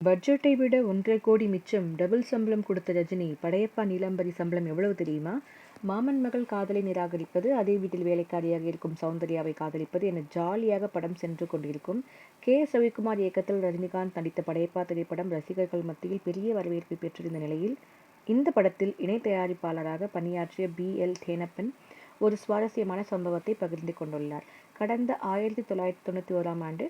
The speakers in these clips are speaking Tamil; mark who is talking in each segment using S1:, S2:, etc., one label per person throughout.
S1: பட்ஜெட்டை விட ஒன்றரை கோடி மிச்சம் டபுள் சம்பளம் கொடுத்த ரஜினி படையப்பா நீலாம்பரி சம்பளம் எவ்வளவு தெரியுமா? மாமன் மகள் காதலை நிராகரிப்பது அதே வீட்டில் வேலைக்காரியாக இருக்கும் சௌந்தர்யாவை காதலிப்பது என ஜாலியாக படம் சென்று கொண்டிருக்கும் கே. எஸ். ரவிக்குமார் இயக்கத்தில் ரஜினிகாந்த் நடித்த படையப்பா திரைப்படம் ரசிகர்கள் மத்தியில் பெரிய வரவேற்பை பெற்றிருந்த நிலையில் இந்த படத்தில் இணை தயாரிப்பாளராக பணியாற்றிய பி. எல். தேனப்பன் ஒரு சுவாரஸ்யமான சம்பவத்தை பகிர்ந்து கொண்டுள்ளார். கடந்த ஆயிரத்தி தொள்ளாயிரத்தி தொண்ணூற்றி ஓராம் ஆண்டு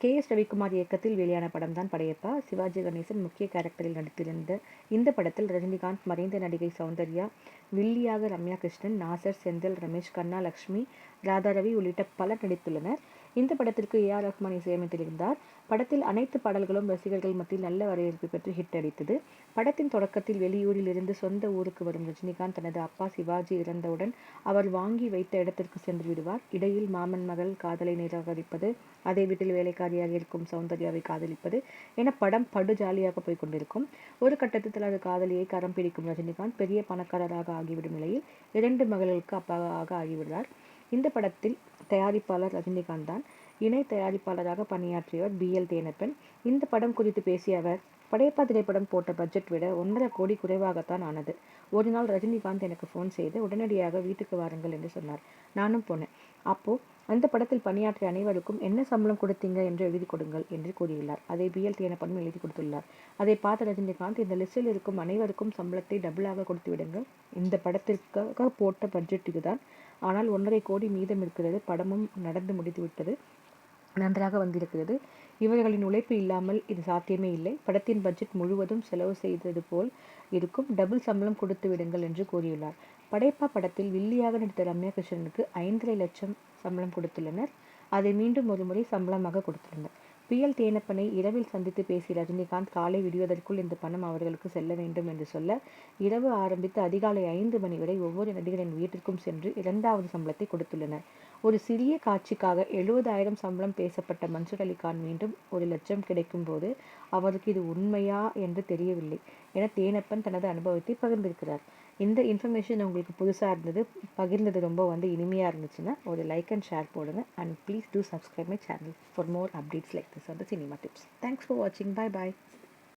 S1: கே. எஸ். ரவிக்குமார் இயக்கத்தில் வெளியான படம் தான் படையப்பா. சிவாஜி கணேசன் முக்கிய கேரக்டரில் நடித்திருந்த இந்த படத்தில் ரஜினிகாந்த் மறைந்த நடிகை சௌந்தர்யா வில்லியாக ரம்யா கிருஷ்ணன் நாசர் செந்தில் ரமேஷ் கண்ணா லக்ஷ்மி ராதாரவி உள்ளிட்ட பலர் நடித்துள்ளனர். இந்த படத்திற்கு ஏ ஆர் ரஹ்மான் இசையமைத்திருந்தார் படத்தில் அனைத்து பாடல்களும் ரசிகர்கள் மத்தியில் நல்ல வரவேற்பு பெற்று ஹிட் அடித்தது. படத்தின் தொடக்கத்தில் வெளியூரில் இருந்து சொந்த ஊருக்கு வரும் ரஜினிகாந்த் தனது அப்பா சிவாஜி இறந்தவுடன் அவர் வாங்கி வைத்த இடத்திற்கு சென்று விடுவார். இடையில் மாமன் மகள் காதலை நிராகரிப்பது அதே வீட்டில் வேலைக்காரியாக இருக்கும் சௌந்தர்யாவை காதலிப்பது என படம் படு ஜாலியாக போய் கொண்டிருக்கும். ஒரு கட்டத்தில் தனது காதலியை கரம் பிடிக்கும் ரஜினிகாந்த் பெரிய பணக்காரராக ஆகிவிடும் நிலையில் இரண்டு மகளுக்கு அப்பாவாக ஆகிவிடுகிறார் இந்த படத்தில் தயாரிப்பாளர் ரஜினிகாந்த் தான் இணை தயாரிப்பாளராக பணியாற்றியவர் பி எல் தேனப்பன். இந்த படம் குறித்து பேசிய அவர் படையப்பா திரைப்படம் போட்ட பட்ஜெட் விட ஒன்றரை கோடி குறைவாகத்தான் ஆனது. ஒரு நாள் ரஜினிகாந்த் எனக்கு ஃபோன் செய்து உடனடியாக வீட்டுக்கு வாருங்கள் என்று சொன்னார். நானும் போனேன். அப்போ அந்த படத்தில் பணியாற்றிய அனைவருக்கும் என்ன சம்பளம் கொடுத்தீங்க என்று எழுதி கொடுங்கள் என்று கூறியுள்ளார். அதை பி எல் தேனப்பனும் எழுதி கொடுத்துள்ளார். அதை பார்த்த ரஜினிகாந்த் இந்த லிஸ்டில் இருக்கும் அனைவருக்கும் சம்பளத்தை டபுளாக கொடுத்து விடுங்கள். இந்த படத்திற்காக போட்ட பட்ஜெட் இதுதான். ஆனால் ஒன்றரை கோடி மீதம் இருக்கிறது. படமும் நடந்து முடித்துவிட்டது நன்றாக வந்திருக்கிறது. இவர்களின் உழைப்பு இல்லாமல் இது சாத்தியமே இல்லை. படத்தின் பட்ஜெட் முழுவதும் செலவு செய்தது போல் இருக்கும். டபுள் சம்பளம் கொடுத்து விடுங்கள் என்று கூறியுள்ளார். படைப்பா படத்தில் வில்லியாக நடித்த ரம்யா கிருஷ்ணனுக்கு ஐந்தரை லட்சம் சம்பளம் கொடுத்துள்ளனர். அதை மீண்டும் ஒரு முறை சம்பளமாக கொடுத்துள்ளனர் பிஎல் தேனப்பனை இரவில் சந்தித்து பேசிய ரஜினிகாந்த் காலை விடுவதற்குள் இந்த பணம் அவர்களுக்கு செல்ல வேண்டும் என்று சொல்ல இரவு ஆரம்பித்து அதிகாலை ஐந்து மணி வரை ஒவ்வொரு நடிகரின் வீட்டிற்கும் சென்று இரண்டாவது சம்பளத்தை கொடுத்துள்ளனர். ஒரு சிறிய காட்சிக்காக எழுபதாயிரம் சம்பளம் பேசப்பட்ட மன்சூர் அலிகான் மீண்டும் ஒரு லட்சம் கிடைக்கும் போது அவருக்கு இது உண்மையா என்று தெரியவில்லை என தேனப்பன் தனது அனுபவத்தை பகிர்ந்திருக்கிறார். இந்த இன்ஃபர்மேஷன் உங்களுக்கு புதுசாக இருந்தது பகிர்ந்தது ரொம்ப வந்து இனிமையாக இருந்துச்சுன்னா ஒரு லைக் அண்ட் ஷேர் போடுங்க. And please do subscribe my channel for more updates like this on the cinema tips. Thanks for watching. Bye bye